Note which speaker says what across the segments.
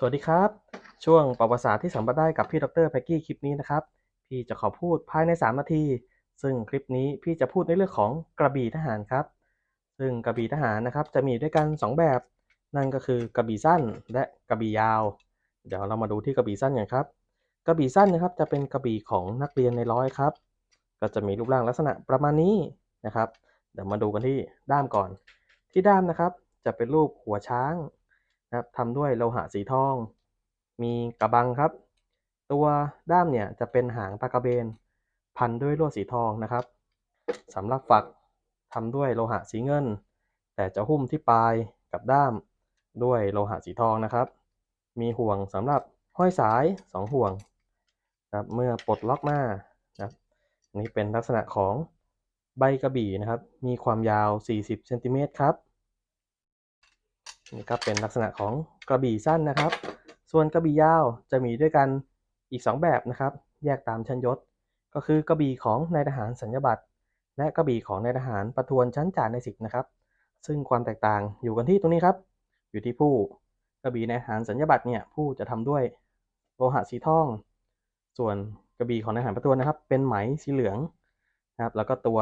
Speaker 1: สวัสดีครับ ช่วงประวัติศาสตร์ที่สัมผัสได้กับพี่ดรแพ็กกี้คลิปนี้นะครับ พี่จะขอพูดภายใน 3 นาที ซึ่งคลิปนี้พี่จะพูดในเรื่องของกระบี่ทหารครับ ซึ่งกระบี่ทหารนะครับจะมีด้วยกัน 2 แบบ นั่นก็คือกระบี่สั้นและกระบี่ยาว เดี๋ยวเรามาดูที่กระบี่สั้นกันครับ กระบี่สั้นนะครับจะเป็นกระบี่ของนักเรียนในร้อยครับ ก็จะมีรูปร่างลักษณะประมาณนี้นะครับ เดี๋ยวมาดูกันที่ด้ามก่อน ที่ด้ามนะครับจะเป็นรูปหัวช้าง นะครับทำด้วยโลหะสีทอง มีกระบังครับ ตัวด้ามเนี่ยจะเป็นหางปลากระเบน พันด้วยลวดสีทองนะครับสำหรับฝักทำด้วยโลหะสีเงิน แต่จะหุ้มที่ปลายกับด้ามด้วยโลหะสีทองนะครับ มีห่วงสำหรับห้อยสาย 2 ห่วงนะครับเมื่อปลดล็อกมานะครับนนี้เป็นลักษณะของใบกระบี่นะครับ มีความยาว 40เซนติเมตรครับ นี่ครับเป็นลักษณะของกระบี่สั้นนะครับ ส่วนกระบี่ยาวจะมีด้วยกันอีก 2 แบบนะครับ แยกตามชั้นยศ ก็คือกระบี่ของนายทหารสัญญบัตรและกระบี่ของนายทหารประทวนชั้นจ่าในสิบนะครับ ซึ่งความแตกต่างอยู่กันที่ตรงนี้ครับ อยู่ที่ผู้กระบี่นายทหารสัญญบัตรเนี่ยผู้จะทำด้วยโลหะสีทอง ส่วนกระบี่ของนายทหารประทวนนะครับ เป็นไหมสีเหลืองนะครับ แล้วก็ตัว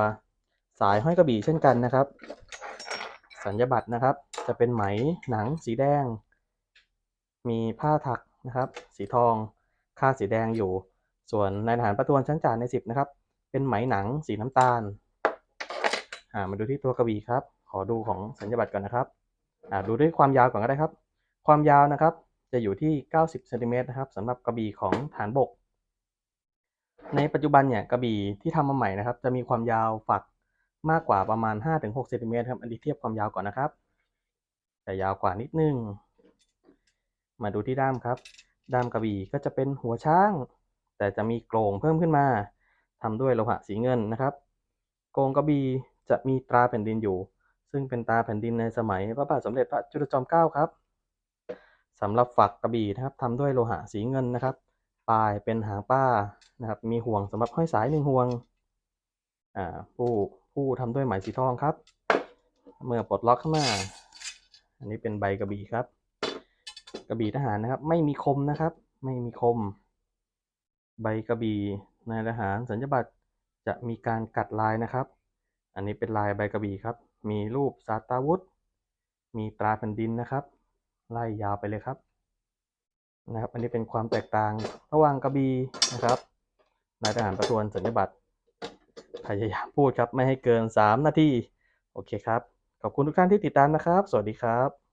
Speaker 1: สายห้อยกระบี่เช่นกันนะครับ สัญญบัตรนะครับ จะเป็นไหมหนังสีแดง มีผ้าถักนะครับ สีทองคาดสีแดงอยู่ ส่วนนายทหารประทวนชั้นจ่าในสิบนะครับ เป็นไหมหนังสีน้ำตาลอ่ามาดูที่ตัวกระบี่ครับ ขอดูของสัญญบัตรก่อนนะครับอ่าดูด้วยความยาวก่อนก็ได้ครับ ความยาวนะครับ จะอยู่ที่ 90เซนติเมตรนะครับสำหรับกระบี่ของฐานบก ในปัจจุบันเนี่ยกระบี่ที่ทำมาใหม่นะครับ จะมีความยาวฝัก มากกว่าประมาณ 5-6เซนติเมตรครับ อันนี้เทียบความยาวก่อนนะครับ จะยาวกว่านิดนึง มาดูที่ด้ามครับ ด้ามกระบี่ก็จะเป็นหัวช้าง แต่จะมีโกรงเพิ่มขึ้นมาทำด้วยโลหะสีเงินนะครับ โกรงกระบี่จะมีตราแผ่นดินอยู่ ซึ่งเป็นตราแผ่นดินในสมัยพระบาทสมเด็จพระจุลจอมเกล้าครับสำหรับฝักกระบี่นะครับทำด้วยโลหะสีเงินนะครับ ปลายเป็นหางป้านะครับ มีห่วงสำหรับห้อยสายหนึ่งห่วง อ่าผู้ ผู้ทำด้วยไหมสีทองครับ เมื่อปลดล็อกเข้ามา อันนี้เป็นใบกระบี่ครับ กระบี่ทหารนะครับ ไม่มีคมนะครับ ไม่มีคม ใบกระบี่นายทหารสัญญบัตรจะมีการกัดลายนะครับ อันนี้เป็นลายใบกระบี่ครับ มีรูปสาตาวุธ มีตราแผ่นดินนะครับ ไล่ยาวไปเลยครับ นะครับ อันนี้เป็นความแตกต่างระหว่างกระบี่นะครับ นายทหารประทวนสัญญบัตร พยายามพูดครับ ไม่ให้เกิน 3 นาที โอเคครับ ขอบคุณทุกท่านที่ติดตามนะครับ สวัสดีครับ